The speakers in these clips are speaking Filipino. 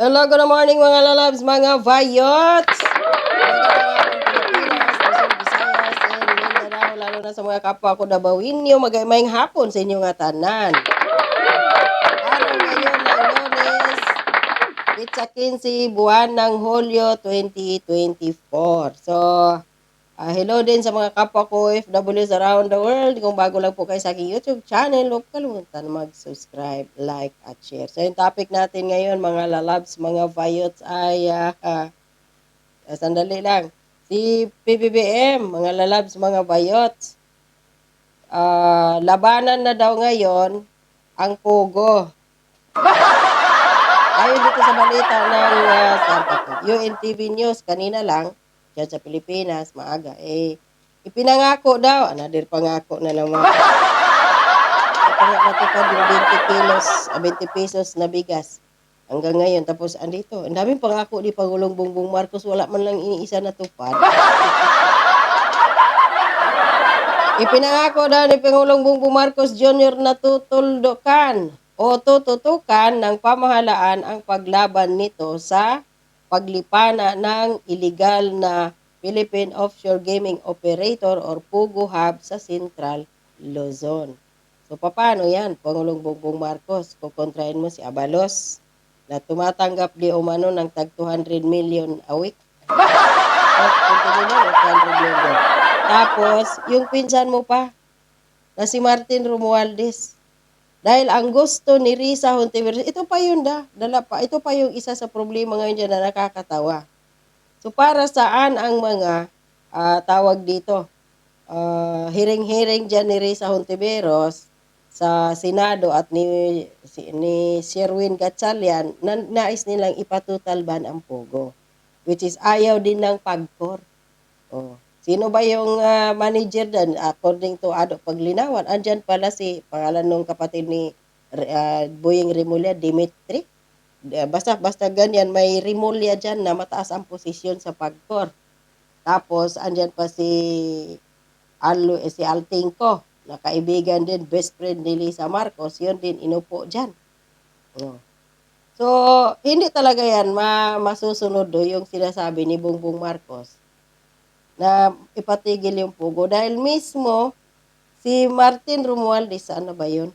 Hello, good morning mga lalabs, mga vayots! Lalo na sa mga kapwa ko Dabawinyo, magaymayng hapon sa inyo nga tanan. Araw ngayon ng Lunes, Pizza 15, buwan ng Hulyo 2024. So, ah, hello din sa mga kapwa ko OFWs around the world. Kung bago lang po kayo sa aking YouTube channel, huwag kalimutan mag-subscribe, like, at share. So, yung topic natin ngayon, mga lalabs, mga vayots, ay, ah, ah, sandali lang. Si PBBM, mga lalabs, mga vayots, ah, labanan na daw ngayon ang Pogo. Ayon dito sa balita ng uh, to? UNTV News kanina lang dyan sa Pilipinas maaga eh ipinangako daw another pangako na naman nga natupad yung 20 kilos ah, 20 pesos na bigas hanggang ngayon tapos andito ang daming pangako ni Pangulong Bongbong Marcos wala man lang iniisa na tupad Ipinangako daw ni Pangulong Bongbong Marcos Jr. na tutuldukan o tututukan ng pamahalaan ang paglaban nito sa paglipana ng illegal na Philippine Offshore Gaming Operator or PUGO Hub sa Central Luzon. So paano yan, Pangulong Bongbong Marcos? Kukontrahin mo si Abalos na tumatanggap di umano ng tag 200 million a week. O, 20 million o 200 million. Tapos, yung pinsan mo pa, na si Martin Romualdez. Dahil ang gusto ni Risa Hontiveros, ito pa yun da, dala pa, ito pa yung isa sa problema ngayon dyan na nakakatawa. So para saan ang mga ah, tawag dito, ah, hiring-hiring dyan ni Risa Hontiveros sa Senado at ni, si, ni Sherwin Gatchalian, na, nais nilang ipatutalban ang Pogo. Which is ayaw din ng pagkor. Oh. Sino ba yung ah, manager dan according to Ado Paglinawan? Andyan pala si pangalan ng kapatid ni uh, Boying Rimulya, Dimitri. Ah, Basta basta ganyan may Rimulya diyan na mataas ang posisyon sa pagkor. Tapos andyan pa si Alo eh, si Altingco, na kaibigan din, best friend ni Lisa Marcos, yun din inupo diyan. Oh. So, hindi talaga yan ma masusunod do yung sinasabi ni Bongbong Marcos na ipatigil yung pugo dahil mismo si Martin Romualdez, ano ba yun?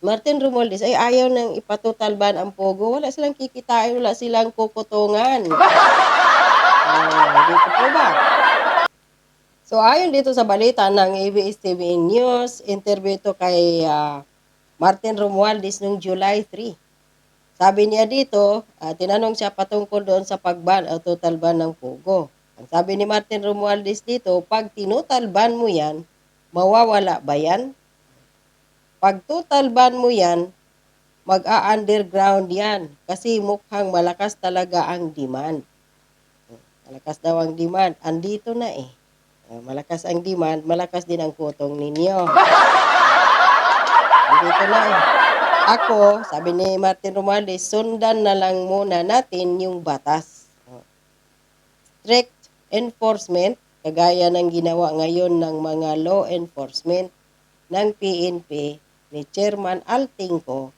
Martin Romualdez ay ayaw nang ipatutalban ang pugo. Wala silang kikitain, wala silang kukutungan. Ah, dito po ba? So ayon dito sa balita ng ABS-CBN News, interview ito kay ah, Martin Romualdez noong July 3. Sabi niya dito, ah, tinanong siya patungkol doon sa pagban o total ban ng pugo. Ang sabi ni Martin Romualdez dito, pag tinutal ban mo yan, mawawala ba yan? Pag total ban mo yan, mag-a-underground yan kasi mukhang malakas talaga ang demand. Malakas daw ang demand. Andito na eh. Malakas ang demand, malakas din ang kutong ninyo. Andito na eh. Ako, sabi ni Martin Romualdez, sundan na lang muna natin yung batas. Strict enforcement, kagaya ng ginawa ngayon ng mga law enforcement ng PNP ni Chairman Altingco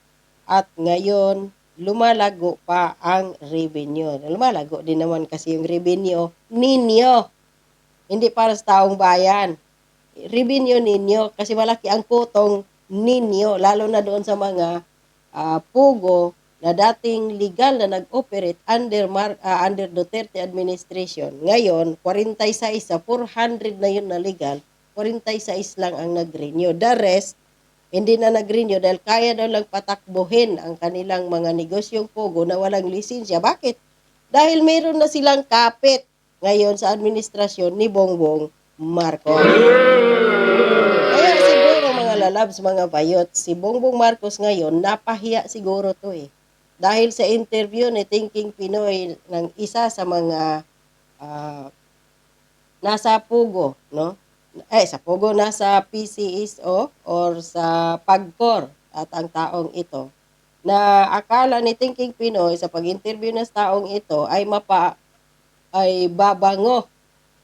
at ngayon lumalago pa ang revenue. Lumalago din naman kasi yung revenue ninyo. Hindi para sa taong bayan. Revenue ninyo kasi malaki ang putong ninyo lalo na doon sa mga ah, pugo na dating legal na nag-operate under Mar- ah, under Duterte administration. Ngayon, 46 sa 400 na yun na legal, 46 lang ang nag-renew. The rest, hindi na nag-renew dahil kaya daw lang patakbuhin ang kanilang mga negosyong pogo na walang lisensya. Bakit? Dahil meron na silang kapit ngayon sa administrasyon ni Bongbong Marcos. Kaya siguro mga lalabs, mga bayot, si Bongbong Marcos ngayon, napahiya siguro to eh. Dahil sa interview ni Thinking Pinoy ng isa sa mga ah, nasa Pugo, no? Eh, sa Pugo, nasa PCSO or sa Pagcor at ang taong ito na akala ni Thinking Pinoy sa pag-interview ng taong ito ay mapa ay babango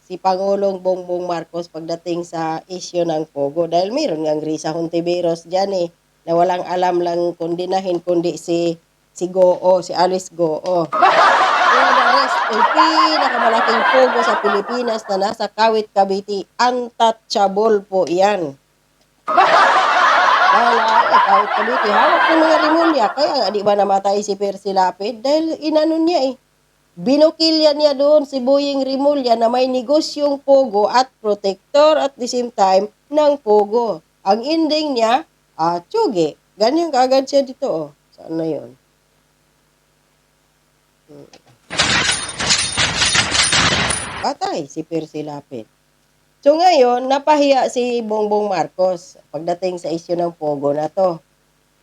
si Pangulong Bongbong Marcos pagdating sa issue ng Pogo. Dahil mayroon ngang Risa Hontiveros dyan eh, na walang alam lang kundi nahin kundi si si Goo, si Alice Goo. Kaya the rest, yung pinakamalaking pogo sa Pilipinas na nasa Kawit, Cavite, untouchable po yan. Dahil ay, Kawit, Cavite, hawak ng mga rimulya. Kaya di ba namatay si Percy Lapid? Dahil inano niya eh. Binukilya niya doon si Boying Rimulya na may negosyong pogo at protector at the same time ng pogo. Ang ending niya, ah, tsugi. Ganyan kaagad siya dito, oh. Saan na yun? Patay si Percy Lapid. So ngayon, napahiya si Bongbong Marcos pagdating sa isyu ng pogo na to.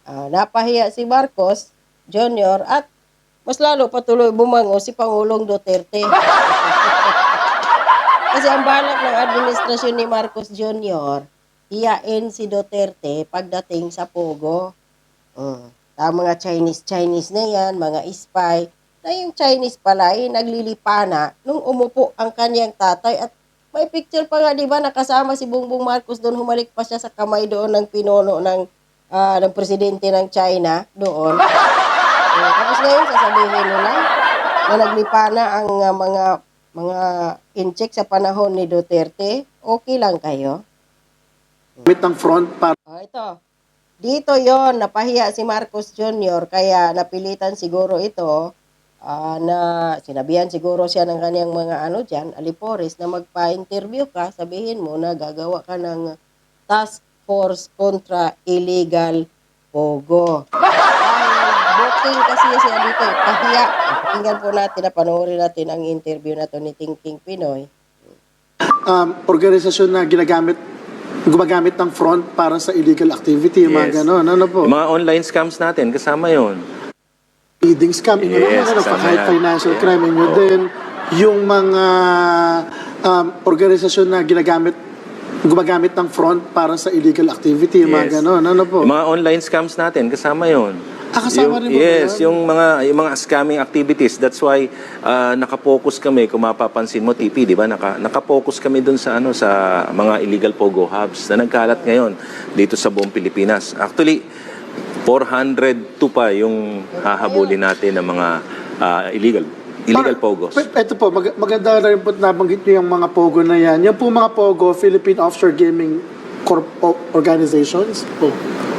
Ah, napahiya si Marcos Jr. at mas lalo patuloy bumango si Pangulong Duterte. Kasi ang balak ng administrasyon ni Marcos Jr., hiyain si Duterte pagdating sa Pogo. Mm. Ang mga Chinese-Chinese na yan, mga spy, na yung Chinese pala ay naglilipana nung umupo ang kanyang tatay at may picture pa nga, di ba, nakasama si Bongbong Marcos doon, humalik pa siya sa kamay doon ng pinuno ng, ah, ng presidente ng China doon. Eh, tapos ngayon, sasabihin nila na naglipana ang ah, mga mga incheck sa panahon ni Duterte, okay lang kayo? Gamit ng front para Oh, ito. Dito yon napahiya si Marcos Jr. kaya napilitan siguro ito ah, na sinabihan siguro siya ng kanyang mga ano dyan, alipores, na magpa-interview ka, sabihin mo na gagawa ka ng task force kontra illegal pogo. Dahil booking kasi siya dito, eh, pahiya. Pakinggan po natin na panoorin natin ang interview na to ni Thinking Pinoy. um, organisasyon na ginagamit gumagamit ng front para sa illegal activity, yung mga Yes. gano'n. Ano po? Yung mga online scams natin, kasama yon. Leading scam, inyo Yes, naman, ano, kahit financial Yeah. crime, inyo Oo. din. Yung mga um, organisasyon na ginagamit gumagamit ng front para sa illegal activity, yung mga Yes. gano'n. Ano po? Yung mga online scams natin, kasama yon. Ah, kasama rin ba Yes, yun? yung mga yung mga scamming activities. That's why uh, nakapokus kami, kung mapapansin mo TP, 'di ba? Naka nakapokus kami dun sa ano sa mga illegal pogo hubs na nagkalat ngayon dito sa buong Pilipinas. Actually 402 pa yung hahabulin natin ng mga uh, illegal illegal Par- pogos. Ito po, mag- maganda na rin po nabanggit niyo yung mga pogo na yan. Yung po mga pogo, Philippine Offshore Gaming Corp Organizations. Po.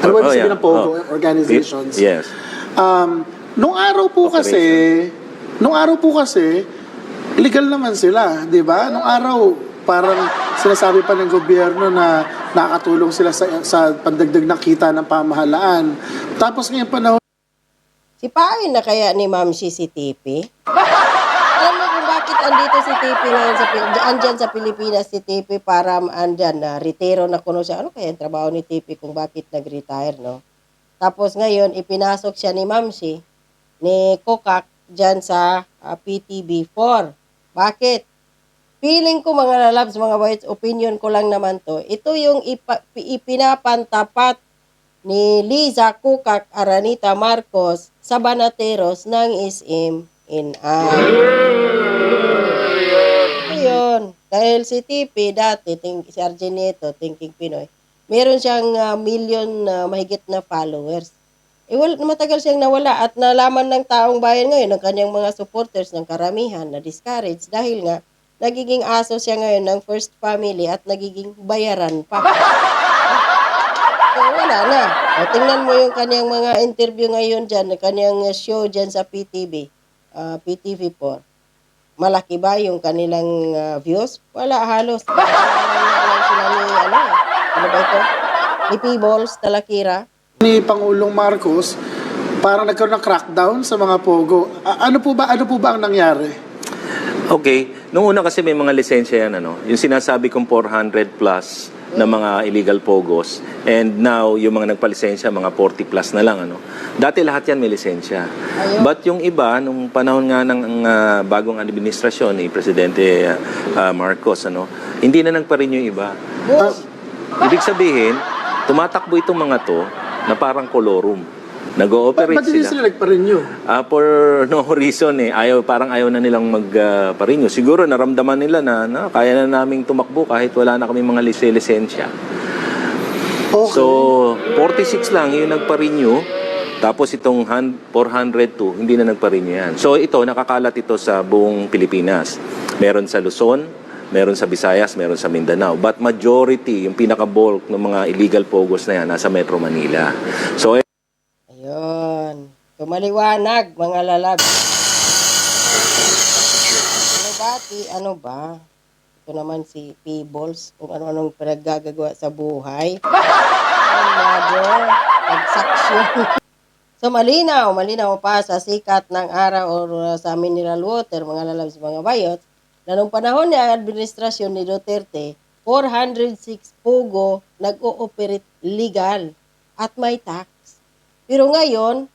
Ano ba Oh, sabihin yeah. ng pogo Oh. organizations? Yes. Um, nung araw po kasi, nung araw po kasi, illegal naman sila, di ba? Nung araw, parang sinasabi pa ng gobyerno na nakakatulong sila sa, sa pandagdag ng kita ng pamahalaan. Tapos ngayon panahon, Sipain na kaya ni Ma'am TP? Alam mo kung bakit andito si TP ngayon sa, andyan sa Pilipinas si TP para andyan na retiro na kuno siya. Ano kaya ang trabaho ni TP kung bakit nag-retire, no? Tapos ngayon, ipinasok siya ni Ma'am si ni Kokak dyan sa ah, PTB4. Bakit? Feeling ko mga lalabs, mga boys, opinion ko lang naman to. Ito yung ipa, ipinapantapat ni Liza Kukak Aranita Marcos sa Banateros ng SMNI. Ayun. Dahil si TP dati, think, si Argenito, Thinking Pinoy, meron siyang ah, million na mahigit na followers. Eh, wal, matagal siyang nawala at nalaman ng taong bayan ngayon ng kanyang mga supporters ng karamihan na discourage dahil nga nagiging aso siya ngayon ng first family at nagiging bayaran pa. So, wala na. O, tingnan mo yung kanyang mga interview ngayon dyan, kanyang show dyan sa PTV, ah, PTV4. Malaki ba yung kanilang ah, views? Wala halos. Lang sila ni, ano, ano ba ito? Ni Peebles, Talakira. ni Pangulong Marcos, parang nagkaroon ng crackdown sa mga pogo. A- ano po ba ano po ba ang nangyari? Okay. Nung una kasi may mga lisensya yan, ano? Yung sinasabi kong 400 plus na mga illegal pogos. And now, yung mga nagpalisensya, mga 40 plus na lang, ano? Dati lahat yan may lisensya. But yung iba, nung panahon nga ng ah, bagong administrasyon ni Presidente ah, ah, Marcos, ano? Hindi na nagpa-renew yung iba. Ibig sabihin, tumatakbo itong mga to na parang kolorum. Nag-ooperate ba't hindi sila. sila nagpa-renew? Ah, for no reason eh. Ayaw, parang ayaw na nilang magparinyo. Siguro naramdaman nila na, na kaya na naming tumakbo kahit wala na kami mga lise- lisensya. Okay. So, 46 lang yung nagpa-renew. Tapos itong han- 402, hindi na nagpa-renew yan. So ito, nakakalat ito sa buong Pilipinas. Meron sa Luzon, meron sa Visayas, meron sa Mindanao. But majority, yung pinaka-bulk ng mga illegal pogos na yan, nasa Metro Manila. So. Tumaliwanag, mga lalab. Ano ba, ti, ano ba? Ito naman si Peebles, kung ano-anong pinaggagawa sa buhay. Ang mother, pagsaksyon. so, malinaw, malinaw pa sa sikat ng araw o sa mineral water, mga lalabs, mga bayot, na nung panahon ng administrasyon ni Duterte, 406 pugo nag-ooperate legal at may tax. Pero ngayon,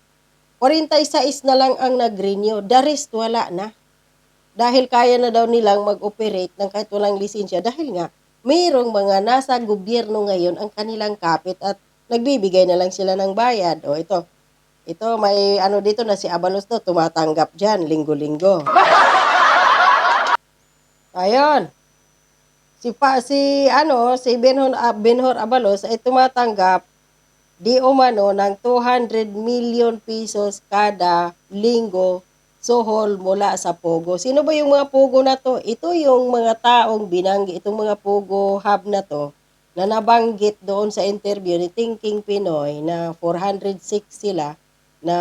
46 na lang ang nag-renew. The rest, wala na. Dahil kaya na daw nilang mag-operate ng kahit walang lisensya. Dahil nga, mayroong mga nasa gobyerno ngayon ang kanilang kapit at nagbibigay na lang sila ng bayad. O ito, ito may ano dito na si Abalos to, tumatanggap dyan, linggo-linggo. Ayun. Si pa si ano, si Benhor, ah, Benhor Abalos ay tumatanggap di umano ng 200 million pesos kada linggo sohol mula sa Pogo. Sino ba yung mga Pogo na to? Ito yung mga taong binanggi, itong mga Pogo hub na to, na nabanggit doon sa interview ni Thinking Pinoy na 406 sila na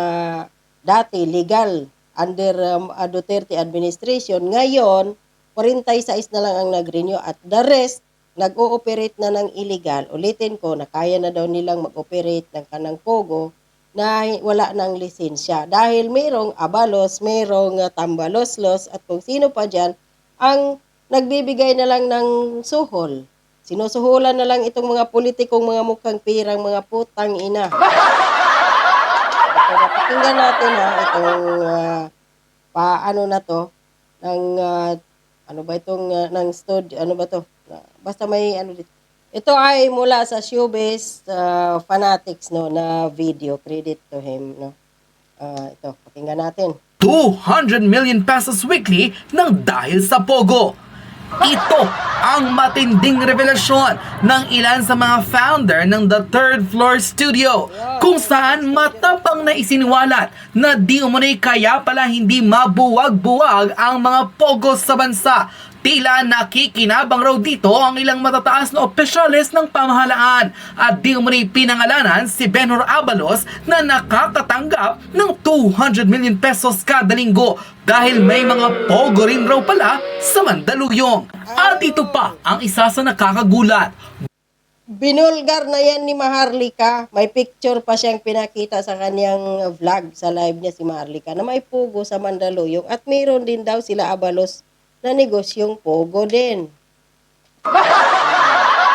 dati legal under um, Duterte administration. Ngayon, 46 na lang ang nag-renew at the rest nag-ooperate na ng illegal. Ulitin ko na kaya na daw nilang mag-operate ng kanang pogo na wala ng lisensya. Dahil mayroong abalos, mayroong uh, tambaloslos at kung sino pa dyan ang nagbibigay na lang ng suhol. Sinusuhulan na lang itong mga politikong mga mukhang pirang mga putang ina. Ito, pakinggan natin ha, itong ah, paano na to, ng, ah, ano ba itong, ah, ng stud, ano ba to, Ah, basta may ano dito. Ito ay mula sa Showbiz ah, Fanatics no na video credit to him no. Ah, ito pakinggan natin. 200 million pesos weekly ng dahil sa Pogo. Ito ang matinding revelasyon ng ilan sa mga founder ng The Third Floor Studio kung saan matapang na isiniwalat na di umunoy kaya pala hindi mabuwag-buwag ang mga Pogo sa bansa Tila nakikinabang raw dito ang ilang matataas na opisyalis ng pamahalaan at di umano'y pinangalanan si Benhur Abalos na nakakatanggap ng 200 million pesos kada linggo dahil may mga pogo rin raw pala sa Mandaluyong. At ito pa ang isa sa nakakagulat. Binulgar na yan ni Maharlika. May picture pa siyang pinakita sa kanyang vlog sa live niya si Maharlika na may pugo sa Mandaluyong at mayroon din daw sila abalos na negosyong pugo din.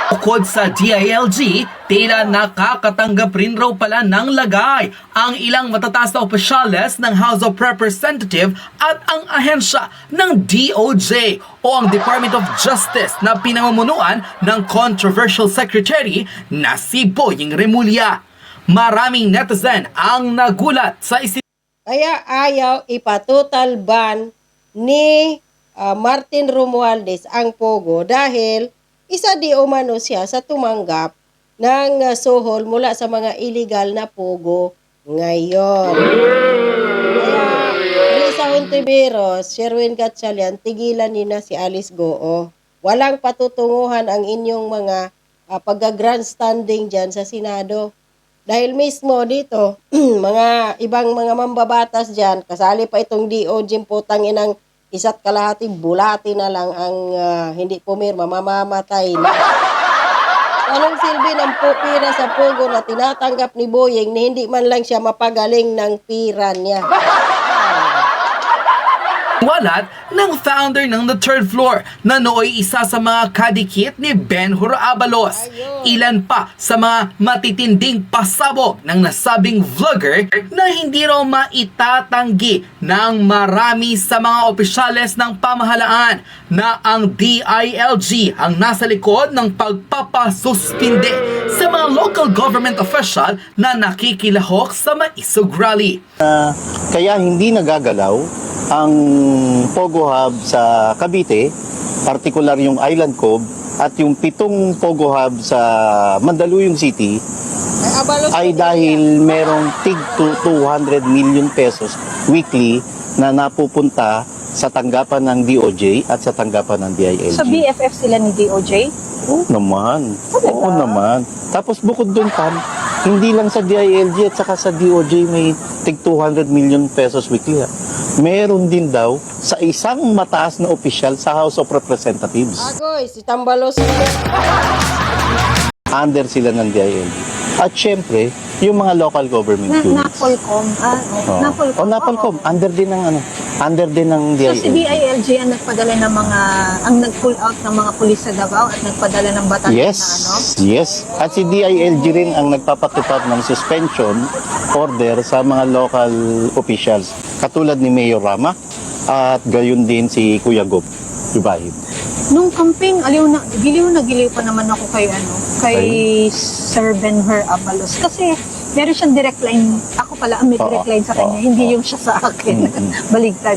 Bukod sa DILG, tila nakakatanggap rin raw pala ng lagay ang ilang matataas na opisyales ng House of Representative at ang ahensya ng DOJ o ang Department of Justice na pinamumunuan ng controversial secretary na si Boying Remulla. Maraming netizen ang nagulat sa isi Kaya ayaw ipatotal ban ni ah, Martin Romualdez ang Pogo dahil isa di umano siya sa tumanggap ng ah, suhol mula sa mga illegal na Pogo ngayon. Kaya Risa Hontiveros, Sherwin Gatchalian, tigilan nina si Alice Goo. Walang patutunguhan ang inyong mga uh, pagga-grandstanding dyan sa Senado. Dahil mismo dito, mga ibang mga mambabatas dyan, kasali pa itong DOJ putang inang isa't kalahati bulati na lang ang ah, hindi pumirma, mamamatay na. Anong silbi ng pupira sa pugo na tinatanggap ni Boyeng na hindi man lang siya mapagaling ng pira niya? Walat ng founder ng The Third Floor na nooy isa sa mga kadikit ni Ben Hur Abalos. Ilan pa sa mga matitinding pasabog ng nasabing vlogger na hindi raw maitatanggi ng marami sa mga opisyales ng pamahalaan na ang DILG ang nasa likod ng pagpapasuspinde sa mga local government official na nakikilahok sa Maisog Rally. Kaya hindi nagagalaw ang Pogo Hub sa Cavite, particular yung Island Cove at yung pitong Pogo Hub sa Mandaluyong City ay dahil merong tig to 200 million pesos weekly na napupunta sa tanggapan ng DOJ at sa tanggapan ng DILG. So BFF sila ni DOJ? Oo naman. Oo naman. Tapos bukod dun, Pam, hindi lang sa DILG at saka sa DOJ may tig 200 million pesos weekly. Ha. Meron din daw sa isang mataas na opisyal sa House of Representatives. Agoy, si Tambalos. Under sila ng DILG. At syempre, yung mga local government Na, units. Napolcom. Ah, Oo. Napolcom. Oh, Napolcom. Under din ng ano, under din ng So DILG. si DILG ang nagpadala ng mga, ang nag-pull out ng mga pulis sa Davao at nagpadala ng batas Yes, na ano? yes. At si DILG rin ang nagpapatupad ng suspension order sa mga local officials. Katulad ni Mayor Rama at gayon din si Kuya Gob Ibrahim. Nung campaign, aliw na, giliw na giliw pa naman ako kay ano, kay Sir Benher Abalos. Kasi meron siyang direct line. Ako pala ang may direct line sa kanya, hindi yung siya sa akin. Mm-mm. Baligtad.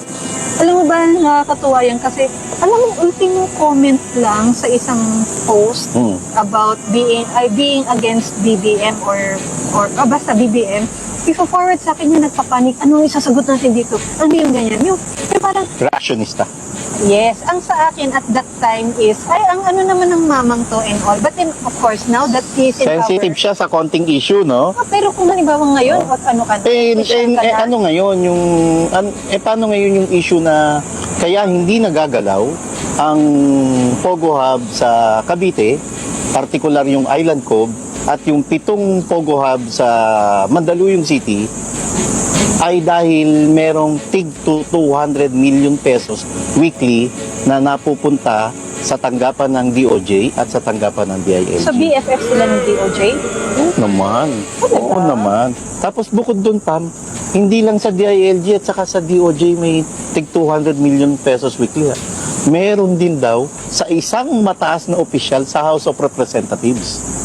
Alam mo ba, nakakatuwa yan kasi, alam mo, ultimo comment lang sa isang post Mm. about being ay being against BBM or or ah, basta BBM Before forward sa akin yung nagpapanik, ano isasagot natin dito? Ano yung ganyan? Yung, yung parang, Reactionista. Yes, ang sa akin at that time is, ay, ang ano naman ng mamang to and all. But then, of course, now that he is in Sensitive power. siya sa konting issue, no? Ah, pero kung halimbawa ngayon, what ano ka na? Eh, eh, ka eh, na, ano ngayon yung an, eh paano ngayon yung issue na kaya hindi nagagalaw ang Pogo Hub sa Cavite, particular yung Island Cove at yung pitong Pogo Hub sa Mandaluyong City ay dahil merong tig to 200 million pesos weekly na napupunta sa tanggapan ng DOJ at sa tanggapan ng DILG. So, BFF sila ng DOJ? Oo naman. Oo naman. Tapos bukod dun, Pam, hindi lang sa DILG at saka sa DOJ may tig 200 million pesos weekly. Ha. Meron din daw sa isang mataas na opisyal sa House of Representatives.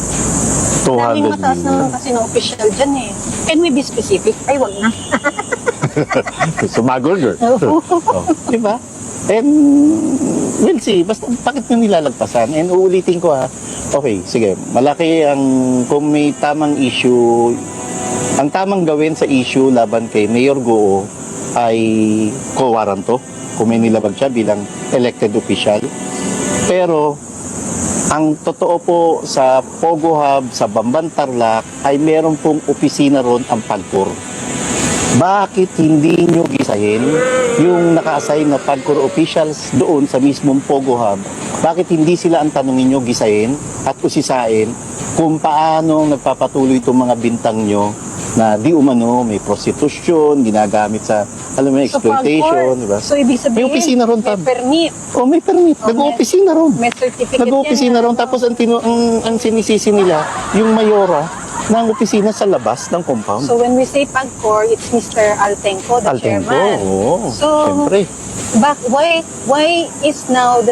200 Daming mataas million. naman kasi na official dyan eh. Can we be specific? Ay, wag na. Sumagol, girl. Oo. oh, di ba? And we'll see. Basta bakit nyo nilalagpasan? And uulitin ko ha. Okay, sige. Malaki ang kung may tamang issue, ang tamang gawin sa issue laban kay Mayor Goo ay co-waranto kung may nilabag siya bilang elected official. Pero ang totoo po sa Pogo Hub, sa Bamban Tarlac, ay meron pong opisina ron ang Pagcor. Bakit hindi nyo gisahin yung naka-assign na Pagcor officials doon sa mismong Pogo Hub? Bakit hindi sila ang tanongin nyo gisahin at usisain kung paano nagpapatuloy itong mga bintang nyo na di umano may prostitution, ginagamit sa alam mo, So, exploitation, pag- di ba? So, ibig sabihin, May opisina ron, may Tab. permit, Oh, may permit. Oh, may- Nag-opisina ron. may certificate Nag-opisina yan, ron. ano? Tapos ang, tinu- ang, ang sinisisi nila, yung mayora ng opisina sa labas ng compound. So, when we say PAGCOR, it's Mr. Altenco, the Altenco, chairman. oo. So, Siyempre. Back, why, why is now the